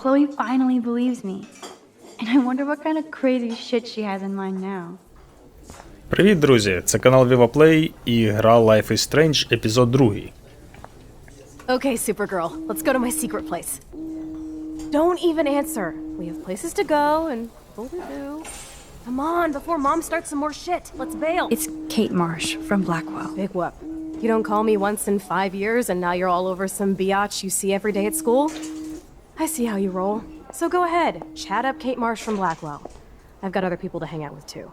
Chloe finally believes me. And I wonder what kind of crazy shit she has in mind now. Привіт, друзі! Це канал VivaPlay і гра Life is Strange, епізод 2. Okay, Supergirl, let's go to my secret place. Don't even answer. We have places to go and people to do. Come on, before mom starts some more shit. Let's bail. It's Kate Marsh from Blackwell. big whoop. You don't call me once in five years and now you're all over some biatch you see every day at school? I see how you roll. So go ahead, chat up Kate Marsh from Blackwell. I've got other people to hang out with too.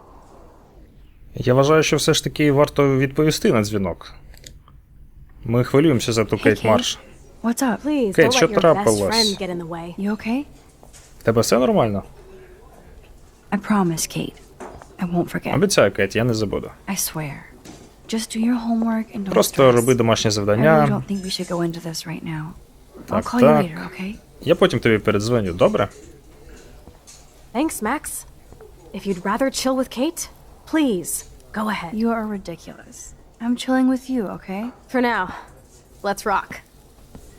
Я вважаю, що все ж таки варто відповісти на дзвінок. Ми хвилюємося за ту Hey, Кейт Марш. What's up? Please, Kate, don't що let your best трапилось? friend get in the way. You okay? В Тебе все нормально? I promise, Kate. I won't forget. Обіцяю, Кейт, я не забуду. I swear. Just do your homework and don't Просто stress. роби домашнє I really завдання. don't think we should go into this right now. I'll Так, call you так. later, okay? Я потім тобі передзвоню, добре? Thanks, Max. If you'd rather chill with Kate, please, go ahead. You are ridiculous. I'm chilling with you, okay? For now, let's rock.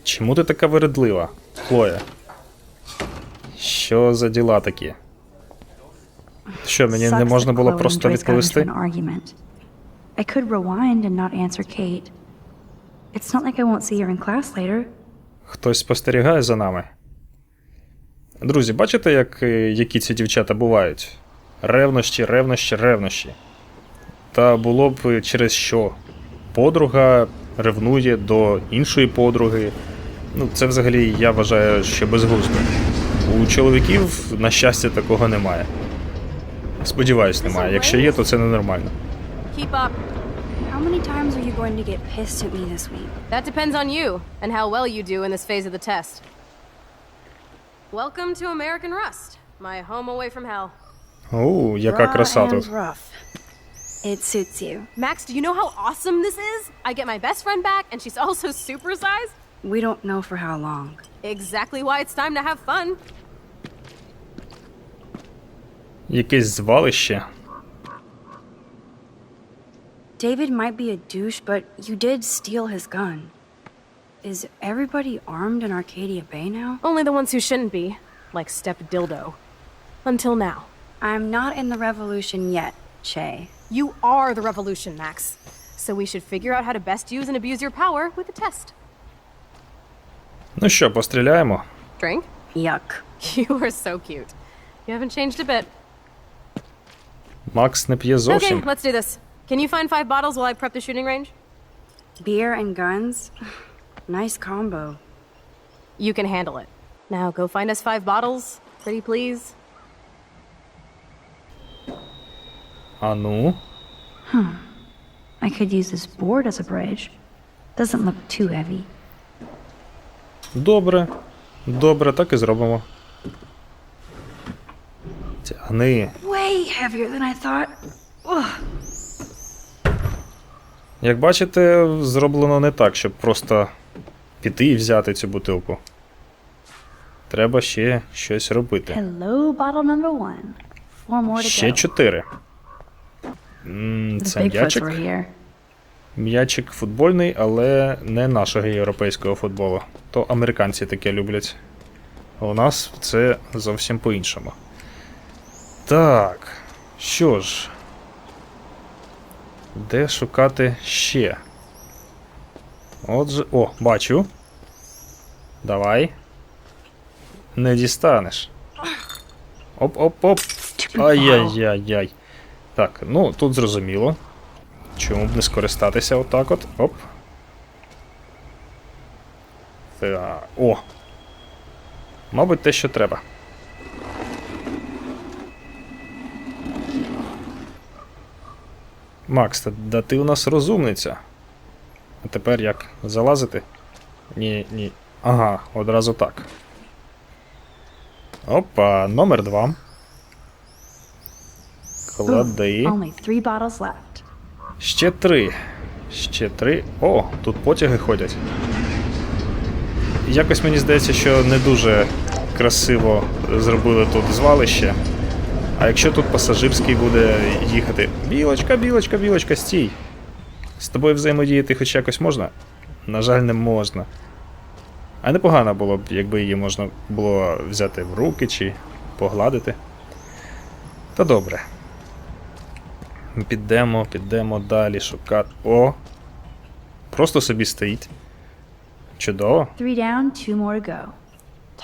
Чому ти така вередлива, Хлоя? Що за діла такі? Що, мені не Sucks можна that було Chloe просто and Joyce got into відповісти? an argument. I could rewind and not answer Kate. It's not like I won't see her in class later. Хтось спостерігає за нами. Друзі, бачите, як, е, які ці дівчата бувають? Ревнощі, ревнощі, ревнощі. Та було б е, через що? Подруга ревнує до іншої подруги. Ну, це взагалі я вважаю, що безглуздо. У чоловіків, на щастя, такого немає. Сподіваюсь, немає. Якщо є, то це ненормально. Keep up. How many times are you going to get pissed at me this week? That depends on you and how well you do in this phase of the test. Welcome to American Rust, my home away from hell. О, яка краса тут. rough. It suits you. Max, do you know how awesome this is? I get my best friend back, and she's also supersized. We don't know for how long. Exactly why it's time to have fun. Якесь звалище. David might be a douche, but you did steal his gun. Is everybody armed in Arcadia Bay now? Only the ones who shouldn't be, like Step Dildo. Until now. I'm not in the revolution yet, Che. You are the revolution, Max. So we should figure out how to best use and abuse your power with a test. Ну що, постріляємо? Drink? Yuck. You are so cute. You haven't changed a bit. Макс не п'є Okay, зовсім. let's do this. Can you find five bottles while I prep the shooting range? Beer and guns? nice combo. You can handle it. Now go find us five bottles, pretty please. А ну. I could use this board as a bridge. Doesn't look too heavy. Добре. Добре, так і зробимо. Тягни. Way heavier than I thought. Ugh. Як бачите, зроблено не так, щоб просто піти і взяти цю бутилку. Треба ще щось робити. Hello, bottle number one. Four more to Ще go. чотири. М, The Це Bigfoots м'ячик. were here. М'ячик футбольний, але не нашого європейського футболу. То американці таке люблять. А у нас це зовсім по-іншому. Так. Що ж. Де шукати ще? Отже. О, бачу. Давай. Не дістанеш. Оп-оп-оп. Ай-яй-яй-яй. Так, ну тут зрозуміло. Чому б не скористатися отак от? Оп. Так. О! Мабуть, те, що треба. Макс, та, да ти у нас розумниця. А тепер як? Залазити? Ні, ні. Ага, одразу так. Опа, номер два. Клади. Ще три. Ще три. О, тут потяги ходять. Якось мені здається, що не дуже красиво зробили тут звалище. А якщо тут пасажирський буде їхати. Білочка, білочка, білочка, стій. З тобою взаємодіяти хоч якось можна? На жаль, не можна. А непогано було б, якби її можна було взяти в руки чи погладити. Та добре. Підемо, підемо далі шукати. О! Просто собі стоїть. Чудово. Three down, two more to go.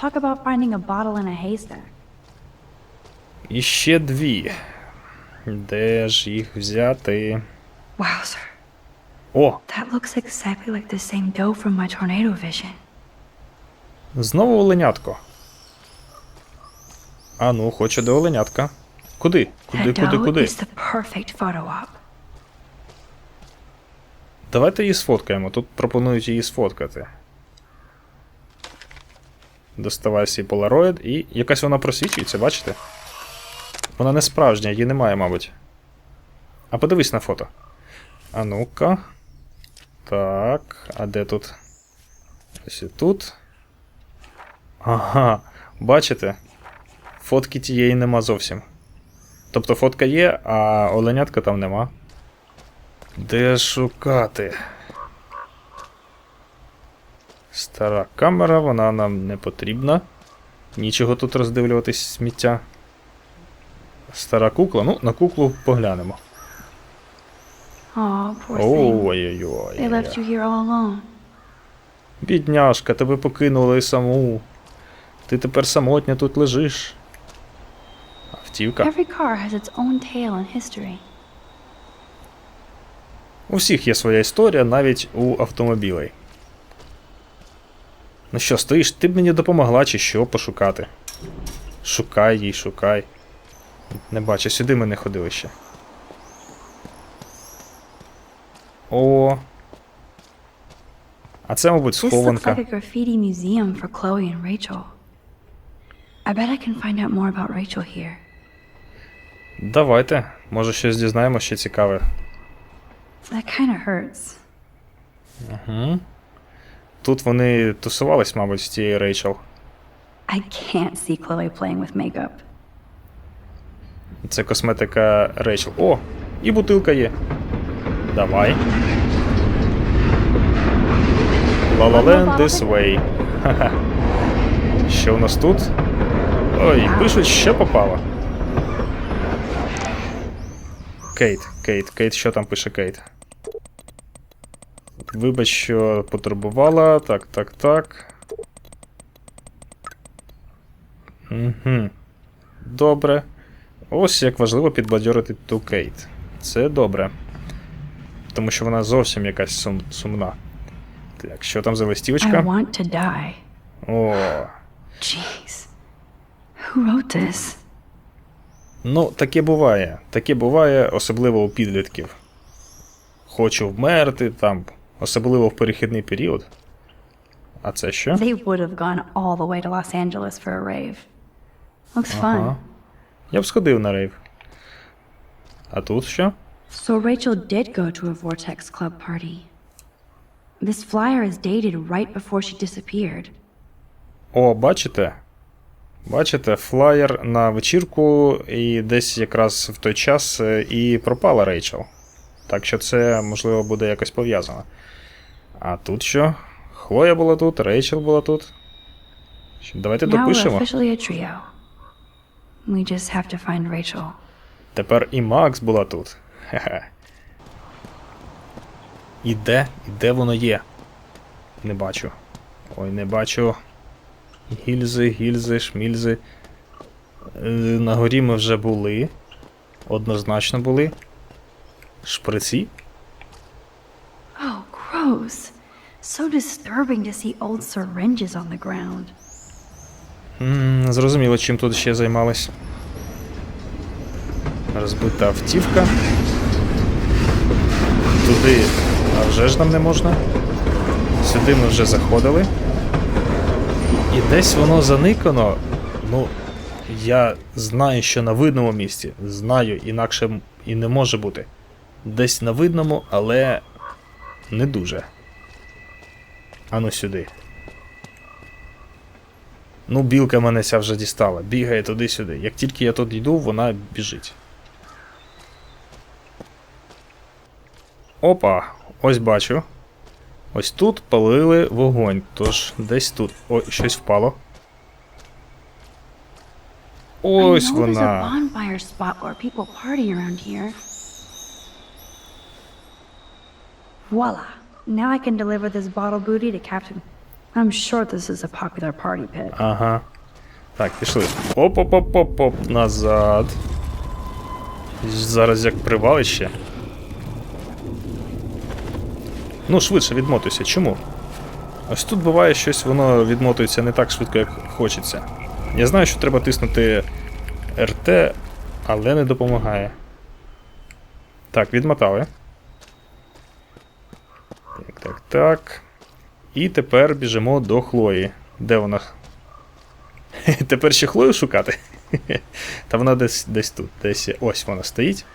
Talk about finding a bottle in a haystack. І ще дві. Де ж їх взяти? Wowzer. О! That looks exactly like the same doe from my tornado vision. Знову оленятко. А ну, хочу до оленятка. Куди? Куди, куди, куди? Давайте її сфоткаємо. Тут пропонують її сфоткати. Доставай свій полароїд і якась вона просвічується, бачите? Вона не справжня, її немає, мабуть. А подивись на фото. А ну-ка. Так, а де тут? Ось і тут. Ага, бачите? Фотки тієї нема зовсім. Тобто фотка є, а оленятка там нема. Де шукати? Стара камера, вона нам не потрібна. Нічого тут роздивлюватись сміття. Стара кукла, ну, на куклу поглянемо. Ой-ой-ой. Бідняшка, тебе покинули саму. Ти тепер самотня тут лежиш. Автівка. Every car has its own tale and history. У всіх є своя історія, навіть у автомобілей. Ну що, стоїш, ти б мені допомогла чи що пошукати? Шукай їй, шукай. Не бачу, сюди ми не ходили ще. О. А це, мабуть, This looks схованка. like a graffiti museum for Chloe and Rachel. I bet I can find out more about Rachel here. Давайте. Може щось дізнаємо ще цікаве. That. Тут вони тусувались, мабуть, з тією Рейчел. I can't see Chloe playing with makeup. Це косметика Рейчел. О! І бутилка є. Давай. Land this way. Ха-ха. Що у нас тут? Ой, пишуть, ще попало. Кейт, Кейт, Кейт, що там пише Кейт? Вибач, що потурбувала. Так, так, так. Угу. Добре. Ось як важливо підбадьорити ту Кейт. Це добре. Тому що вона зовсім якась сум, сумна. Так, що там за I листівочка? want to die. О. Jeez. Who wrote this? Ну, таке буває. Таке буває, особливо у підлітків. Хочу вмерти, там, особливо в перехідний період. А це що? They would have gone all the way to Los Angeles for a rave. Looks fun. Ага. Я б сходив на рейв. А тут що? So Rachel did go to a Vortex Club party. This flyer is dated right before she disappeared. О, бачите? Бачите, флаєр на вечірку, і десь якраз в той час е, і пропала Рейчел. Так що це, можливо, буде якось пов'язано. А тут що? Хлоя була тут, Рейчел була тут. Давайте Now we're допишемо. officially a trio. We just have to find Rachel. Тепер і Макс була тут. Хе-хе. І де? І де воно є? Не бачу. Ой, не бачу. Гільзи, гільзи, шмільзи. Е, На горі ми вже були. Однозначно були. Шприці? Oh, gross. So disturbing to see old syringes on the ground. Зрозуміло, чим тут ще займались. Розбита автівка. Туди а вже ж нам не можна. Сюди ми вже заходили. І десь воно заникано. Ну, я знаю, що на видному місці. Знаю, інакше і не може бути. Десь на видному, але не дуже. Ану сюди. Ну, білка мене ця вже дістала. Бігає туди-сюди. Як тільки я тут йду, вона біжить. Опа, ось бачу. Ось тут палили вогонь, тож десь тут. Ой, щось впало. Ось вона. Voila! Now I can deliver this bottle booty to Captain. I'm sure this is a popular party pit. Ага. Так, пішли. Оп-оп-оп-оп-оп, назад. Зараз як привалище. Ну, швидше відмотуйся. Чому? Ось тут буває щось, воно відмотується не так швидко, як хочеться. Я знаю, що треба тиснути РТ, але не допомагає. Так, відмотали. Так, так, так. І тепер біжимо до Хлої. Де вона? Тепер ще Хлою шукати? Та вона десь десь тут, десь. Ось вона стоїть.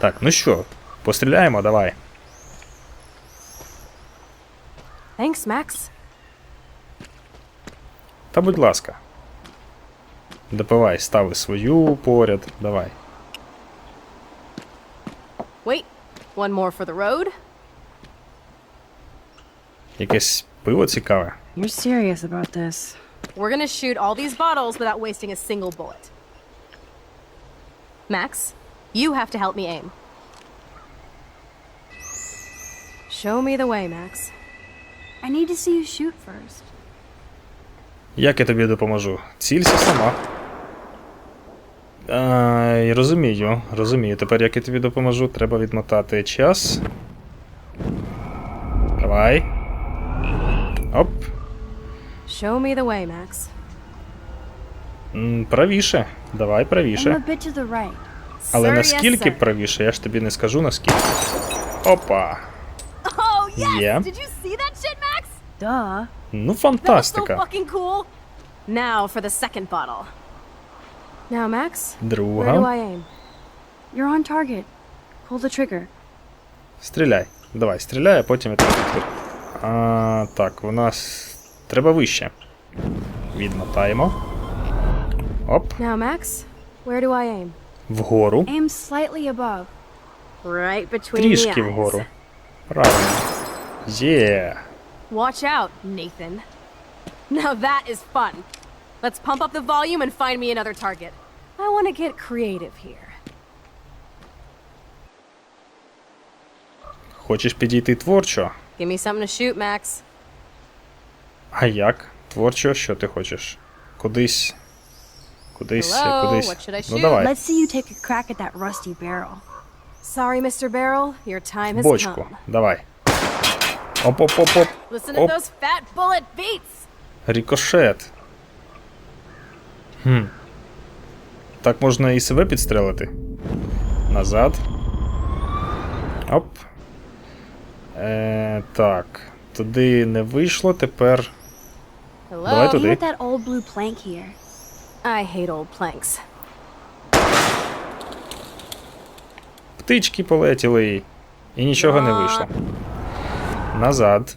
Так, ну що, постріляємо, давай. Thanks, Max. Та будь ласка. Допивай, стави свою поряд, давай. Wait, one more for the road. Якесь пиво цікаве. You're serious about this. We're gonna shoot all these bottles without wasting a single bullet. Max, you have to help me aim. Show me the way, Max. I need to see you shoot first. Як я тобі допоможу? Цілься сама. Ай, розумію, розумію. Тепер як я тобі допоможу, треба відмотати час. Давай. Оп. Show me the way, Max. М, Правіше. Давай I'm правіше. a bit to the right. Але Sir, yes, наскільки sir. правіше, я ж тобі не скажу наскільки. Опа. Oh yes! Yeah. Did you see that shit, Max? Duh. Ну, That was so фантастика. fucking cool. Now for the second bottle. Now, Max, where do Друга. I aim? You're on target. Pull the trigger. Стріляй. Давай, стріляй, а потім я тебе підкрив. А, так, у нас. Треба вище. Відмотаємо. Оп, Now, Max, where do I aim? вгору. Aim slightly above. Right between Трішки the eyes. вгору. Правильно. Є. Watch out, Nathan. Now that is fun. Let's pump up the volume and find me another target. I want to get creative here. Хочеш підійти творчо? Give me something to shoot, Max. А як? Творчо, що ти хочеш? Кудись. Кудись, Hello, кудись. what should I Ну shoot? давай. Let's see you take a crack at that rusty barrel. Sorry, Mr. Barrel, your time has Бочку. come. Давай. Оп-оп-оп-оп. Listen to Оп. those fat bullet beats. Рікошет. Хм. Так можна і себе підстрелити. Назад. Оп. Е, так. Туди не вийшло, тепер. Hello. Давай туди. that old blue plank here. I hate old planks. Птички полетіли. І нічого не вийшло. Назад.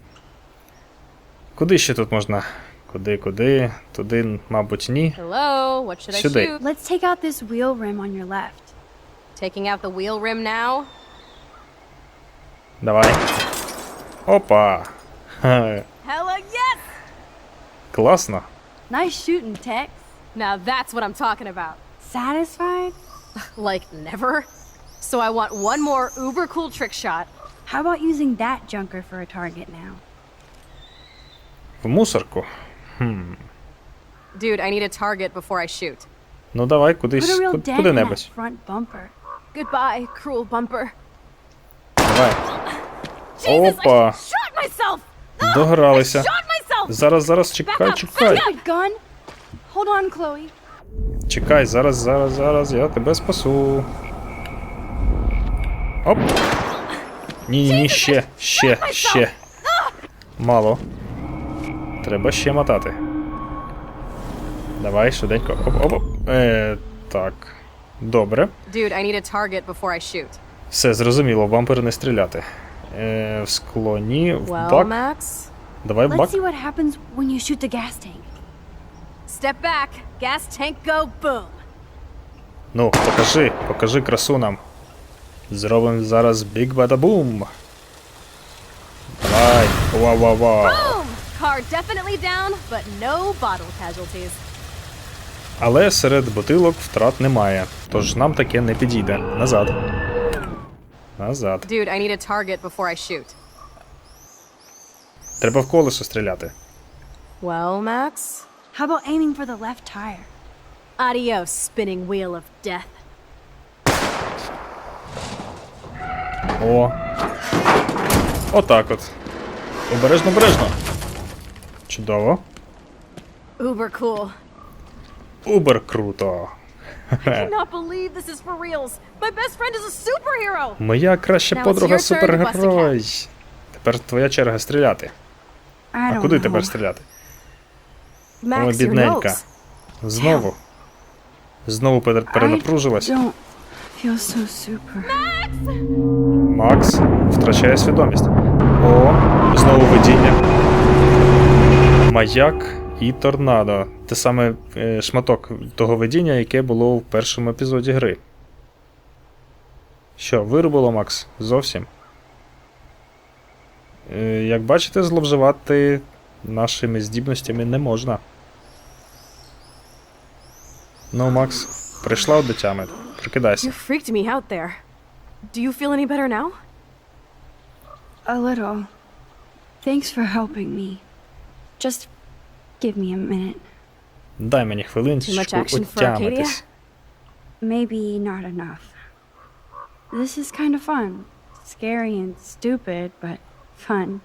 Куди ще тут можна? Куди, куди? Туди, мабуть, ні. Hello, what should Сюди. I shoot? Let's take out this wheel rim on your left. Taking out the wheel rim now? Давай. Опа. Ха, Hella yes! класно. Nice shooting, Tex. Now that's what I'm talking about. Satisfied? Like never? So I want one more uber cool trick shot. How about using that junker for a target now? В мусорку. Dude, I need a target before I shoot. Ну давай Put кудись, a real ку- dent in that куди-небудь. front bumper. Goodbye, cruel bumper. Давай. Опа. Догралися. Зараз, зараз, чекай, чекай. Чекай, зараз, зараз, зараз, я тебе спасу. Оп. Ні, ні, ні, ще, ще, ще. Мало. Треба ще мотати. Давай, швиденько. Оп, оп, оп. Е, так. Добре. Все, зрозуміло, в бампер не стріляти. Е, в скло ні, в Well, бак. Max, Давай в Let's бак. see what happens when you shoot the gas tank. step back. Gas tank go boom. Ну, покажи, покажи красу нам. Зробимо зараз бік бада бум. Давай. Ва-ва-ва. Boom! Car definitely down, but no bottle casualties. Але серед бутилок втрат немає, тож нам таке не підійде. Назад. Назад. Dude, I need a target before I shoot. Треба в колесо стріляти. Well, Max? How about aiming for the left tire? Adios, spinning wheel of death. О. Отак от. Обережно, обережно. Чудово. Uber cool. Убер круто. Моя краща Now it's подруга супергерой. Тепер твоя черга стріляти. А куди тепер стріляти? О, бідненька. Знову. Знову перенапружилась. Макс втрачає свідомість. О, знову видіння. Маяк і торнадо. Те саме е, шматок того видіння, яке було в першому епізоді гри. Що, вирубило Макс? Зовсім. Е, як бачите, зловживати нашими здібностями не можна. Ну, Макс, прийшла до тями. Прокидайся. You freaked me out there. Do you feel any better now? A little. Thanks for helping me. Just give me a minute. Дай мені Too much хвилиночку action for Arcadia? отямитись. Maybe not enough. This is kind of fun. Scary and stupid, but fun.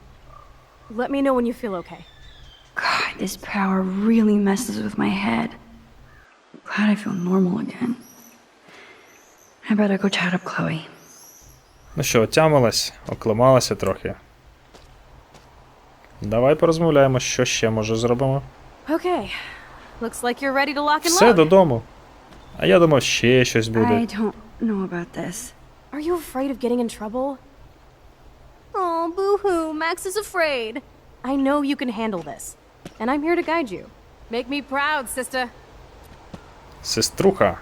Let me know when you feel okay. God, this power really messes with my head. Glad I feel normal again. I better go chat up Chloe. Ну що, отямилась, оклималася трохи. Давай порозмовляємо, що ще може зробимо. Okay. Looks like you're ready to lock and Все додому. А я думав, ще щось буде. I don't know about this. Are you afraid of getting in trouble? Oh, boo-hoo, Max is afraid. I know you can handle this. And I'm here to guide you. Make me proud, sister. Сеструха.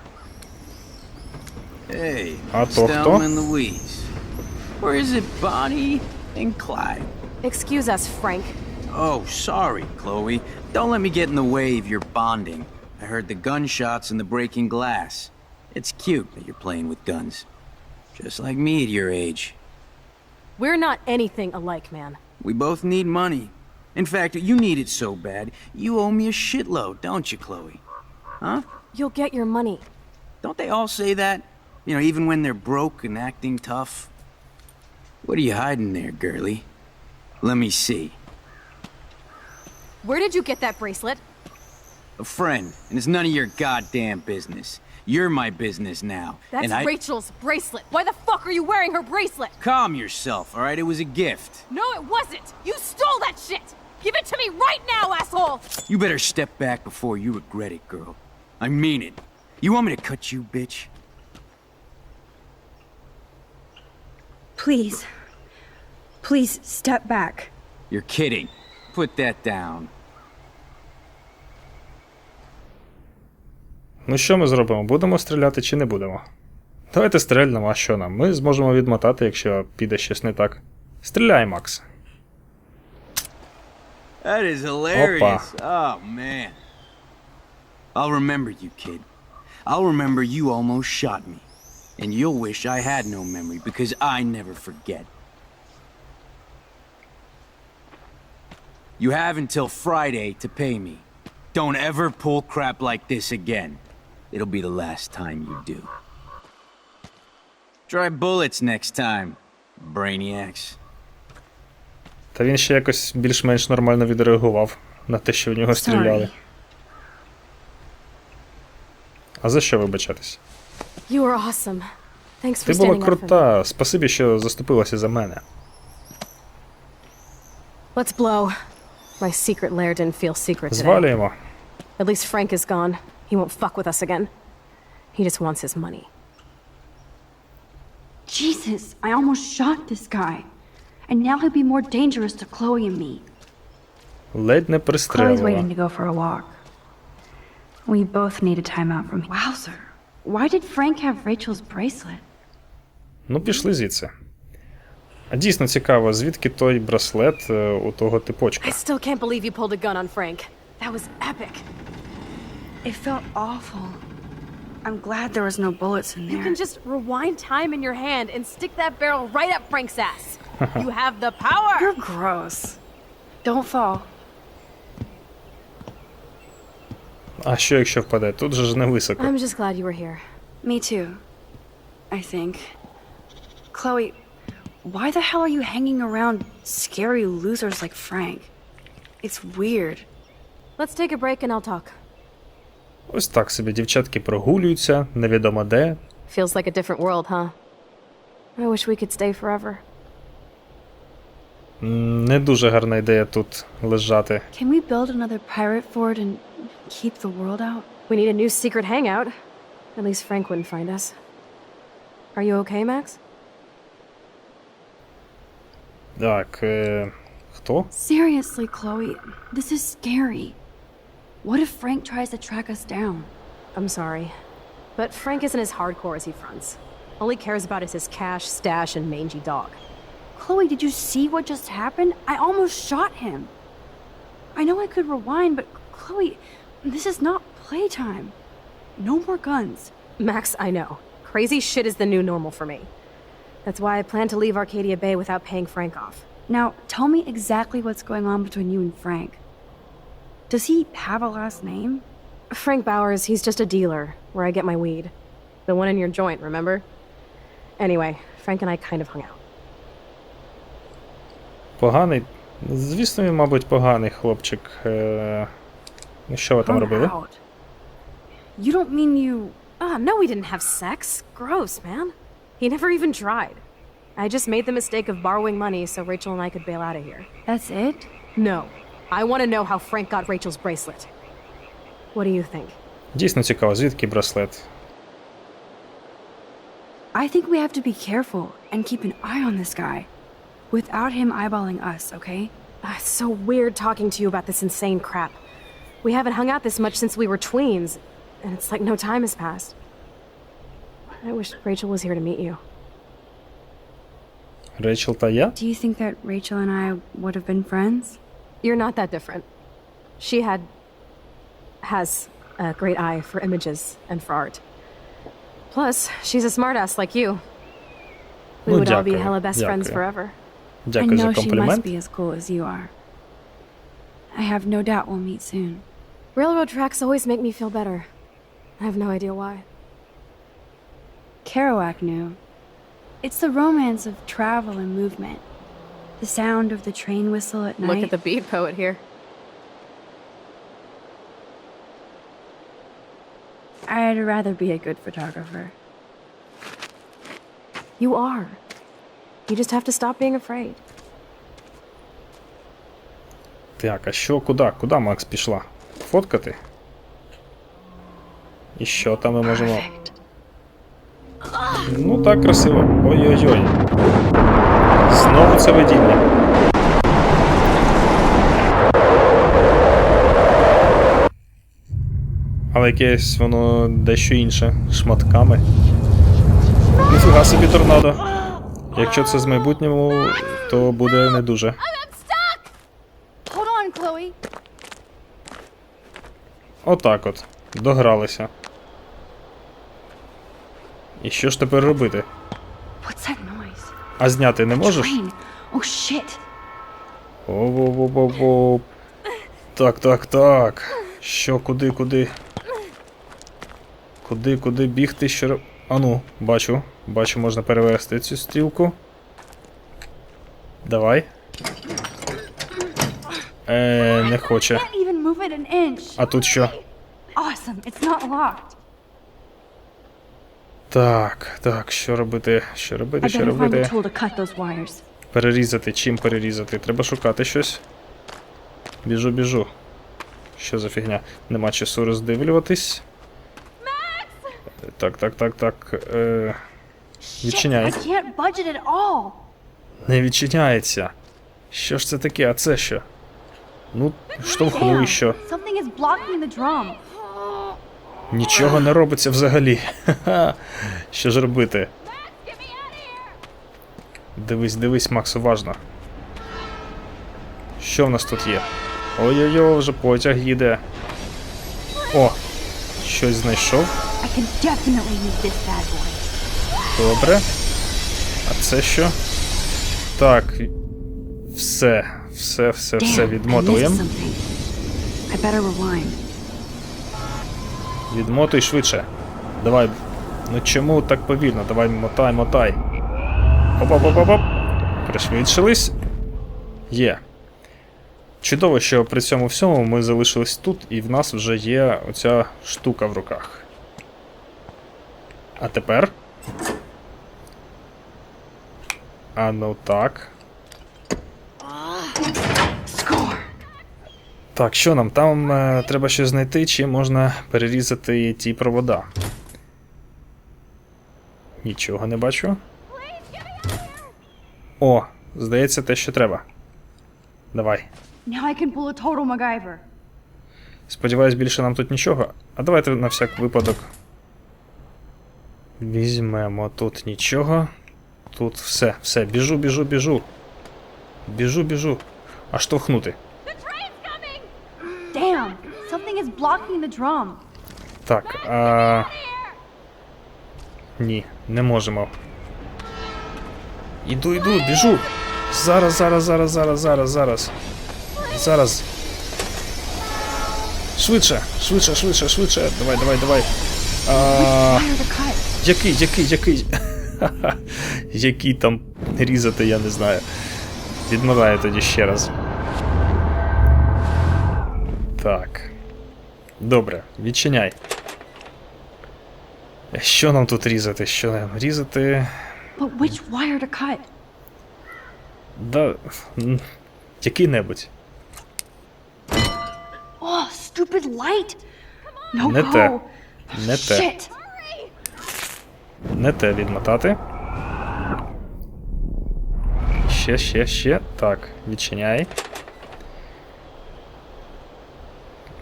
Hey, А то хто? Or is it Bonnie and Clyde? Excuse us, Frank. Oh, sorry, Chloe. Don't let me get in the way of your bonding. I heard the gunshots and the breaking glass. It's cute that you're playing with guns. Just like me at your age. We're not anything alike, man. We both need money. In fact, you need it so bad, you owe me a shitload, don't you, Chloe? Huh? You'll get your money. Don't they all say that? You know, even when they're broke and acting tough? What are you hiding there, girlie? Let me see. Where did you get that bracelet? A friend, and it's none of your goddamn business. You're my business now. That's and I Rachel's bracelet. Why the fuck are you wearing her bracelet? calm yourself, all right? It was a gift. No, it wasn't. You stole that shit. Give it to me right now, asshole. You better step back before you regret it, girl. I mean it. You want me to cut you, bitch? Please. Please step back. You're kidding. Put that down. Ну що ми зробимо? Будемо стріляти чи не будемо? Давайте стрельнемо, а що нам? Ми зможемо відмотати, якщо піде щось не так. Стріляй, Макс. That is hilarious. Oh, man. I'll remember you, kid. I'll remember you almost shot me. And you'll wish I had no memory because I never forget. You have until Friday to pay me. Don't ever pull crap like this again. It'll be the last time you do. Try bullets next time, brainiacs. Та він ще якось більш-менш нормально відреагував на те, що в нього стріляли. А за що вибачатись? You were awesome. Thanks for Ти була standing up for me. крута. Спасибі, що заступилася за мене. Let's blow. My secret lair didn't feel secret today. Звалюємо. At least Frank is gone. He won't fuck with us again. He just wants his money. Jesus, I almost shot this guy. And now he'll be more dangerous to Chloe and me. Ледь не Chloe's пристрелила. waiting to go for a walk. We both need a timeout from Wowzer. Why did Frank have Rachel's bracelet? Ну, пішли звідси. А дійсно цікаво, звідки той браслет е, у того типочка. I still can't believe you pulled a gun on Frank. That was epic. It felt awful. I'm glad there was no bullets in there. You can just rewind time in your hand and stick that barrel right up Frank's ass. you have the power. You're gross. Don't fall. А що якщо впаде? Тут же ж не високо. I'm just glad you were here. Me too. I think. Chloe, why the hell are you hanging around scary losers like Frank? It's weird. Let's take a break and I'll talk. Ось так собі дівчатки прогулюються, невідомо де. Feels like a different world, huh? I wish we could stay forever. М, Не дуже гарна ідея тут лежати. Can we build another pirate fort and keep the world out? We need a new secret hangout. At least Frank wouldn't find us. Are you okay, Max? Так, е... хто? Seriously, Chloe, this is scary. What if Frank tries to track us down? I'm sorry. But Frank isn't as hardcore as he fronts. All he cares about is his cash, stash, and mangy dog. Chloe, did you see what just happened? I almost shot him. I know I could rewind, but Chloe, this is not playtime. No more guns. Max, I know. Crazy shit is the new normal for me. That's why I plan to leave Arcadia Bay without paying Frank off. Now, tell me exactly what's going on between you and Frank. Does he have a last name? Frank Bowers, he's just a dealer where I get my weed. The one in your joint, remember? Anyway, Frank and I kind of hung out. Поганий? Звісно, він, мабуть, поганий хлопчик. Е... Ну, що ви там Hung робили? out. You don't mean you. Ah, no, we didn't have sex. Gross, man. He never even tried. I just made the mistake of borrowing money so Rachel and I could bail out of here. That's it? No. I want to know how Frank got Rachel's bracelet. What do you think? Дійсно цікаво, звідки браслет? I think we have to be careful and keep an eye on this guy. Without him eyeballing us, okay? Ah, it's so weird talking to you about this insane crap. We haven't hung out this much since we were tweens, and it's like no time has passed. I wish Rachel was here to meet you. Рейчел та я? Do you think that Rachel and I would have been friends? You're not that different. She had. has a great eye for images and for art. Plus, she's a smartass like you. We Ну, would all be дякую, hella best friends дякую. forever. I Дякую за know she must комплімент. be as cool as you are. I have no doubt we'll meet soon. Railroad tracks always make me feel better. I have no idea why. Kerouac knew. It's the romance of travel and movement. The sound of the train whistle at night. Look at the beat poet here. I'd rather be a good photographer. You are. You just have to stop being afraid. Так, а що, куди? Куди Макс пішла? Фоткати? І що там ми можемо. Perfect. Ну так красиво. Ой-ой-ой. Знову це видіння. Але якесь воно дещо інше. Шматками. Ніфіга собі торнадо. Якщо це з майбутнього, то буде не дуже. Отак от. Догралися. І що ж тепер робити? А зняти не можеш? Oh. Оп-оп-оп-оп. Так, так, так. Що, куди, куди? Куди, куди бігти? Що роб- Ану, бачу. Бачу, можна перевести цю стрілку. Давай. Е, не хоче. А тут що? Awesome. It's not locked. Так, так, що робити? Що робити, що робити? Перерізати, чим перерізати? Треба шукати щось. Біжу, біжу. Що за фігня? Нема часу роздивлюватись. Так, так, так, так. Е... All. Не відчиняється. Що ж це таке? А це що? Ну, штовхну і що. Something is blocking the drum. Нічого не робиться взагалі. Що ж робити? Дивись, дивись, Макс, уважно. Що в нас тут є? Ой-ой-ой, вже потяг їде. О! Щось знайшов. Добре. А це що? Так. Все, все, все, все відмотуємо. Відмотуй швидше. Давай. Ну чому так повільно? Давай мотай, мотай. оп оп оп оп, -оп. Пришвидшились. Є. Чудово, що при цьому всьому ми залишились тут, і в нас вже є оця штука в руках. А тепер. А ну так. Так, що нам? Там е, треба щось знайти, чи можна перерізати ті провода. Нічого не бачу. О, здається, те, що треба. Давай. Сподіваюсь, більше нам тут нічого. А давайте на всяк випадок. Візьмемо тут нічого. Тут все, все, біжу, біжу, біжу. Біжу, біжу. А штовхнути. Damn! Something is blocking the drum. Так, а... Ні, не можемо. Іду, іду, біжу. Зараз, зараз, зараз, зараз, зараз, зараз. Зараз. Швидше, швидше, швидше, швидше. Давай, давай, давай. А... Який, який, який? Який там різати, я не знаю. Відмотаю тоді ще раз. Так. Добре, відчиняй. Що нам тут різати? Що нам різати? But which wire to cut? Да. Який-небудь. Oh, stupid light! No Не те. Не те. Shit! Не те відмотати. Ще, ще, ще. Так, відчиняй.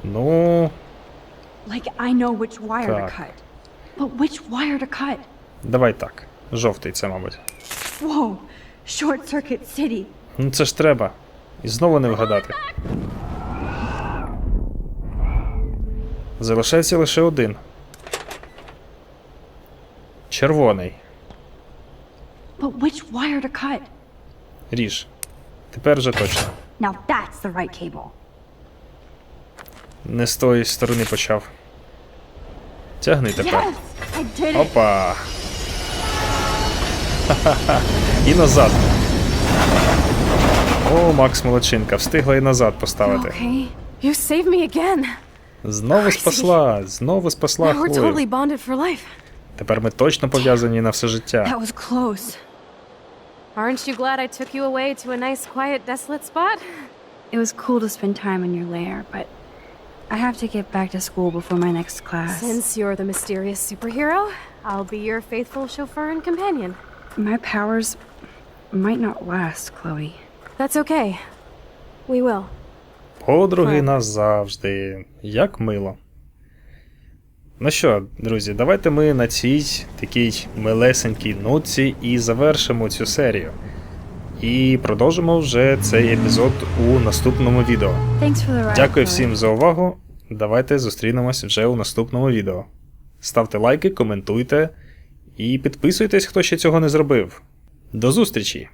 Ну. Like I know which wire to cut. But which wire to cut? Давай так. Жовтий це, мабуть. Whoa! Short Circuit City. Ну це ж треба. І знову не вгадати. Залишається лише один. Червоний. But which wire to cut? Ріж. Тепер вже точно. Now that's the right cable. Не з тої сторони почав. Тягни тепер. Опа. Ха-ха-ха. І назад. О, Макс молодчинка, встигла і назад поставити. Okay. You saved me again. Знову спасла, знову спасла Хлою. Тепер ми точно пов'язані на все життя. That was close. Aren't you glad I took you away to a nice, quiet, desolate spot? It was cool to spend time in your lair, but I have to get back to school before my next class. Since you're the mysterious superhero, I'll be your faithful chauffeur and companion. My powers might not last, Chloe. That's okay. We will. Подруги назавжди. Як мило. Ну що, друзі, давайте ми на цій такій милесенькій нотці і завершимо цю серію. І продовжимо вже цей епізод у наступному відео. Thanks for the ride. Дякую всім за увагу. Давайте зустрінемось вже у наступному відео. Ставте лайки, коментуйте і підписуйтесь, хто ще цього не зробив. До зустрічі!